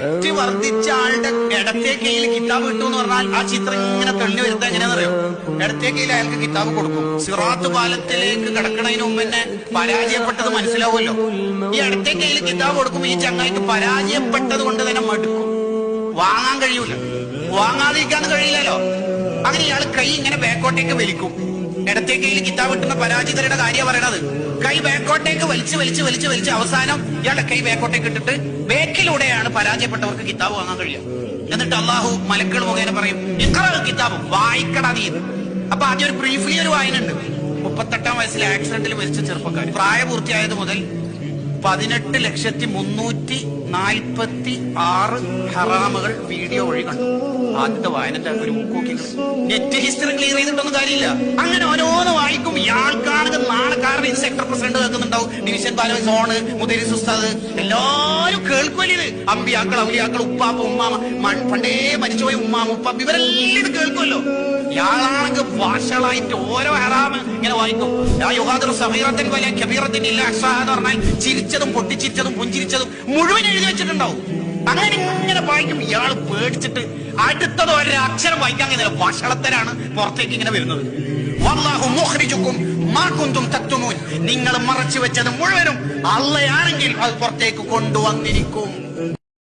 ശക്തി വർദ്ധിച്ച ആളുടെ ഇടത്തെ കയ്യിൽ കിതാബ് കിട്ടും എന്ന് പറഞ്ഞാൽ ആ ചിത്രം ഇങ്ങനെ തള്ളി വരുന്നത് എങ്ങനെയാണെന്നറിയോ? ഇടത്തെ കയ്യിൽ അയാൾക്ക് കിതാബ് കൊടുക്കും. സിറാത്ത് പാലത്തിലേക്ക് കിടക്കണതിന് മുമ്പ് തന്നെ പരാജയപ്പെട്ടത് മനസ്സിലാവുമല്ലോ? ഈ ഇടത്തെ കയ്യിൽ കിതാബ് കൊടുക്കും ഈ ചങ്ങായിക്ക് പരാജയപ്പെട്ടത് കൊണ്ട് തന്നെ മടുക്കും. വാങ്ങാൻ കഴിയൂല. വാങ്ങാതിരിക്കാൻ കഴിയില്ലല്ലോ. അങ്ങനെ ഇയാൾ കൈ ഇങ്ങനെ ബാക്കോട്ടേക്ക് വലിക്കും. ഇടത്തെ കയ്യിൽ കിതാബ് കിട്ടുന്ന പരാജിതരുടെ കാര്യം പറയണത്. കൈ ബാക്കോട്ടേക്ക് വലിച്ചു വലിച്ചു വലിച്ചു വലിച്ച് അവസാനം ഇയാളുടെ കൈ ബാക്കോട്ടേക്ക് ഇട്ടിട്ട് ബേക്കിലൂടെയാണ് പരാജയപ്പെട്ടവർക്ക് കിതാബ് വാങ്ങാൻ കഴിയുക. എന്നിട്ട് അള്ളാഹു മലക്കൾ മുഖേന പറയും ഇത്ര കിതാബ് വായിക്കടാ നീ. അപ്പൊ ആദ്യം ഒരു ബ്രീഫ്ലി ഒരു വായന ഉണ്ട്. മുപ്പത്തെട്ടാം വയസ്സിൽ ആക്സിഡന്റിൽ മരിച്ച ചെറുപ്പക്കാർ പ്രായപൂർത്തിയായത് മുതൽ പതിനെട്ട് ലക്ഷത്തി മുന്നൂറ്റി നാൽപ്പത്തി ആറ് ഹറാമുകൾ വീഡിയോ വഴി കണ്ടു ആദ്യത്തെ വായനന്റെ ഒരു മുക്കൂക്കി നെറ്റ് ഹിസ്റ്ററി ക്ലിയർ ചെയ്തിട്ടൊന്നും കാര്യമില്ല. അങ്ങനെ ഓരോന്ന് വായിക്കും. ഇയാൾക്കാണെങ്കിൽ നാളെ കാരണം സെക്ടർ പ്രസിഡന്റ് കേൾക്കുന്നുണ്ടാവും. ഡിവിഷൻ ബാലവ സോണ് മുതിരി സുസ്താദ് എല്ലാരും കേൾക്കുമല്ലേ അമ്പിയാക്കൾ അവലിയാക്കൾ ഉപ്പാപ്പ ഉമ്മാമ പണ്ടേ മരിച്ചുപോയ ഉമ്മാമ ഉപ്പാപ്പ ഇവരെല്ലാം ഇത് കേൾക്കുമല്ലോ. ഓരോ ഇങ്ങനെ വായിക്കും. വലിയ കബീറത്തിൻ പറഞ്ഞാൽ ചിരിച്ചതും പൊട്ടിച്ചിരിച്ചതും പുഞ്ചിരിച്ചതും മുഴുവൻ എഴുതി വെച്ചിട്ടുണ്ടാവും. അങ്ങനെ ഇങ്ങനെ വായിക്കും. ഇയാൾ പേടിച്ചിട്ട് അടുത്തത് ഒരു അക്ഷരം വായിക്കാൻ കഴിയുന്നില്ല ഭാഷളത്തരാണ് പുറത്തേക്ക് ഇങ്ങനെ വരുന്നത്. വല്ലാഹു നിങ്ങൾ മറച്ചു വെച്ചത് മുഴുവനും അള്ളയാണെങ്കിൽ അത് പുറത്തേക്ക് കൊണ്ടുവന്നിരിക്കും.